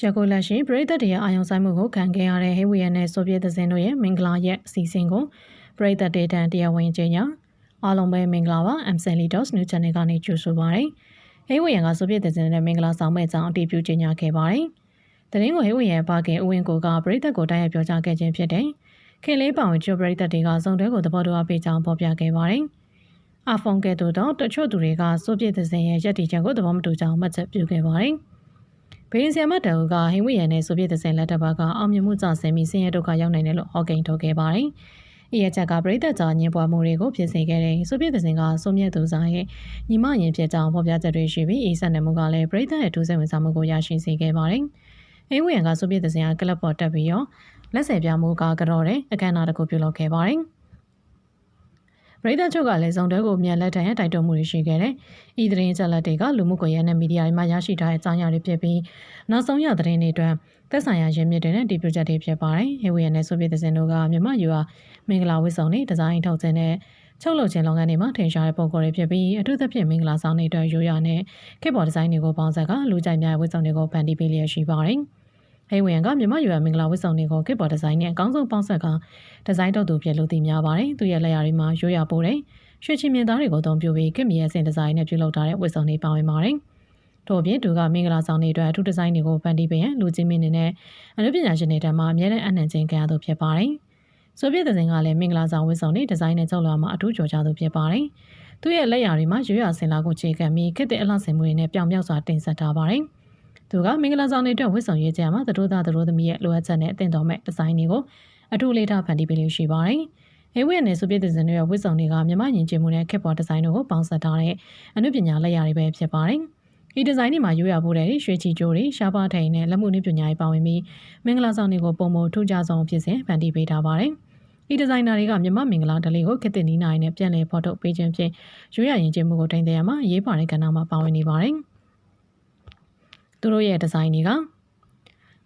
ရခိုင်လက်ရှိပြည်သက်တရားအာယုံဆိုင်မှုကိုခံခဲ့ရတဲ့ဟေဝီယန်နဲ့ဆိုဗီယက်သစင်တို့ရဲ့မင်္ဂလာရက်အစီအစဉ်ကိုပြည်သက်ဒေတန်တရားဝင်ကြေညာအားလုံးပဲမင်္ဂလာပါ MCLDOS New Channel ကနေကြိုဆိုပါရစေ။ဟေဝီယန်ကဆိုဗီယက်သစင်နဲ့မင်္ဂလာဆောင်မဲ့ကြောင်းအတည်ပြုကြေညာခဲ့ပါတယ်။တရင်ကိုဟေဝီယန်ပါခင်ဦးဝင်းကိုကပြည်သက်ကိုတိုက်ရိုက်ပြောကြားခဲ့ခြင်းဖြစ်တယ်။ခင်လေးပောင်ကျော်ပြည်သက်တွေကစုံတွဲကိုသဘောတူအပ်ပေးကြောင်းဖော်ပြခဲ့ပါတယ်။အာဖုန်ကဲ့သို့တော့တချို့သူတွေကဆိုဗီယက်သစင်ရဲ့ရည်တည်ချက်ကိုသဘောမတူကြောင်းမှတ်ချက်ပြုခဲ့ပါတယ်။ ဘေးရင်ဆီယမတအူကဟင်းဝီယန်နဲ့ဆိုဗီယက်သင်လက်ထပ်ဘကအောင်မြင်မှုကြဆင်းပြီးဆင်းရဲဒုက္ခရောက်နိုင်တယ်လို့ဟော့ကိန်းထုတ်ခဲ့ပါတယ်။ဤရချက်ကပြည်သက်ကြားညင်ပွားမှုတွေကိုဖြစ်စေခဲ့တဲ့ဆိုဗီယက်သင်ကဆိုမြက်သူစားရဲ့ညီမရင်ဖြစ်ကြောင်းဖော်ပြချက်တွေရှိပြီးဤဆက်နယ်မှုကလည်းပြည်သက်ရဲ့ထူးဆန်းဝင်စားမှုကိုရရှိစေခဲ့ပါတယ်။ဟင်းဝီယန်ကဆိုဗီယက်သင်ကကလပ်ပေါ်တက်ပြီးရောလက်ဆယ်ပြမှုကကြော်တဲ့အခမ်းအနားတစ်ခုပြုလုပ်ခဲ့ပါတယ်။ပ ရိသတ်ချုပ်ကလည်းစုံတဲကိုမြန်လက်ထံရတိုက်တွန်းမှုတွေရှိခဲ့တယ်။ဤသတင်းချက်လက်တွေကလူမှုကွန်ရက်နဲ့မီဒီယာတွေမှာရရှိထားတဲ့အကြောင်းအရာတွေဖြစ်ပြီးနောက်ဆုံးရသတင်းတွေအတွက်သက်ဆိုင်ရာရင်းမြစ်တွေနဲ့ဒီပရိုဂျက်တွေဖြစ်ပါတယ်။ဟေဝီယန်နဲ့ဆိုဗီယက်သင်တို့ကမြန်မာယူဟာမင်္ဂလာဝတ်ဆောင်တွေဒီဇိုင်းထုတ်ခြင်းနဲ့ချုပ်လုပ်ခြင်းလုပ်ငန်းတွေမှာထင်ရှားတဲ့ပုံကိုယ်တွေဖြစ်ပြီးအထူးသဖြင့်မင်္ဂလာဆောင်တွေအတွက်ရိုးရာနဲ့ခေတ်ပေါ်ဒီဇိုင်းတွေကိုပေါင်းစပ်ကလူကြိုက်များဝတ်ဆောင်တွေကိုဖန်တီးပေးလျက်ရှိပါတယ်။ ဟိဝင်ကမြမရွယ်မင်္ဂလာဝတ်ဆောင်တွေကိုကစ်ပေါ်ဒီဇိုင်းနဲ့အကောင်းဆုံးပေါင်းဆက်ကဒီဇိုင်းတော့သူဖြစ်လို့သိများပါတယ်။သူရဲ့လက်ရာတွေမှာရိုးရာပိုးတယ်။ရွှေချီမြင်သားတွေကိုအသုံးပြုပြီးကစ်မီရဲ့စင်ဒီဇိုင်းနဲ့ပြုလုပ်ထားတဲ့ဝတ်ဆောင်တွေပါဝင်ပါတယ်။ထို့အပြင်သူကမင်္ဂလာဆောင်တွေအတွက်အထူးဒီဇိုင်းတွေကိုဖန်တီးပေးရန်လူကြီးမင်းတွေနဲ့အနုပညာရှင်တွေတမှာအမြဲတမ်းအနှံ့ခြင်းခံရသူဖြစ်ပါတယ်။ဆိုဗီယက်သတင်းကလည်းမင်္ဂလာဆောင်ဝတ်ဆောင်တွေဒီဇိုင်းနဲ့ချုပ်လာမှာအထူးကြော်ကြသူဖြစ်ပါတယ်။သူရဲ့လက်ရာတွေမှာရိုးရာစင်လာကိုခြေခံပြီးခက်တဲ့အလှဆင်မှုတွေနဲ့ပြောင်မြောက်စွာတင်ဆက်ထားပါတယ်။ သူကမင်္ဂလာဆောင်တွေအတွက်ဝတ်ဆောင်ရေးကြမှာသတို့သားသတို့သမီးရဲ့လိုအပ်ချက်နဲ့အသင့်တော်မဲ့ဒီဇိုင်းတွေကိုအထူးလေးထားဖန်တီးပေးလို့ရှိပါတယ်။ဟေဝင်းနဲ့ဆိုပြည့်တဲ့ဇင်တွေရဲ့ဝတ်ဆောင်တွေကမြမယဉ်ကျေးမှုနဲ့ခက်ပေါ်ဒီဇိုင်းတို့ကိုပေါင်းစပ်ထားတဲ့အနုပညာလက်ရာတွေပဲဖြစ်ပါတယ်။ဒီဒီဇိုင်းတွေမှာရိုးရာဖို့တဲ့ရွှေချီကြိုးတွေရှားပါထိုင်နဲ့လက်မှုနည်းပညာတွေပါဝင်ပြီးမင်္ဂလာဆောင်တွေကိုပုံမထူးခြားဆုံးဖြစ်စဉ်ဖန်တီးပေးထားပါတယ်။ဒီဒီဇိုင်နာတွေကမြမမင်္ဂလာဒလေးကိုခက်တဲ့နီးနိုင်နဲ့ပြန်လည်ဖော်ထုတ်ပေးခြင်းဖြင့်ရိုးရာယဉ်ကျေးမှုကိုထိန်းသိမ်းရမှာရေးပါတဲ့ကဏ္ဍမှာပါဝင်နေပါတယ်။ သူတို့ရဲ့ဒီဇိုင်းတွေက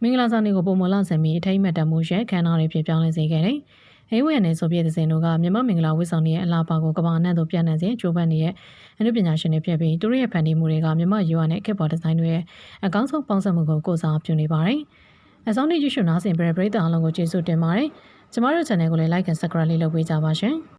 မင်္ဂလာဆောင်တွေကိုပုံမလဆင်ပြီးအထိမ့်မှတ်တမှုရဲ့ခန္ဓာတွေဖြစ်ပြောင်းလဲစေခဲ့တယ်။ဟေးဝဲနဲ့ဆိုပြတဲ့စင်တို့ကမြန်မာမင်္ဂလာဝတ်ဆောင်တွေရဲ့အလားပါကိုကဘာနဲ့တို့ပြန်နေစေကြိုးပမ်းနေတဲ့အနုပညာရှင်တွေဖြစ်ပြီးသူတို့ရဲ့ဖန်တီးမှုတွေကမြန်မာယူဝနဲ့ခေတ်ပေါ်ဒီဇိုင်းတွေရဲ့အကောင်းဆုံးပေါင်းစပ်မှုကိုကိုစားပြုနေပါတယ်။အစောင်းနေ့ကြည့်ရှုနားဆင်ပြတဲ့ပရိသတ်အားလုံးကိုကျေးဇူးတင်ပါတယ်။ကျမတို့ channel ကိုလည်း like and subscribe လေးလုပ်ပေးကြပါရှင်။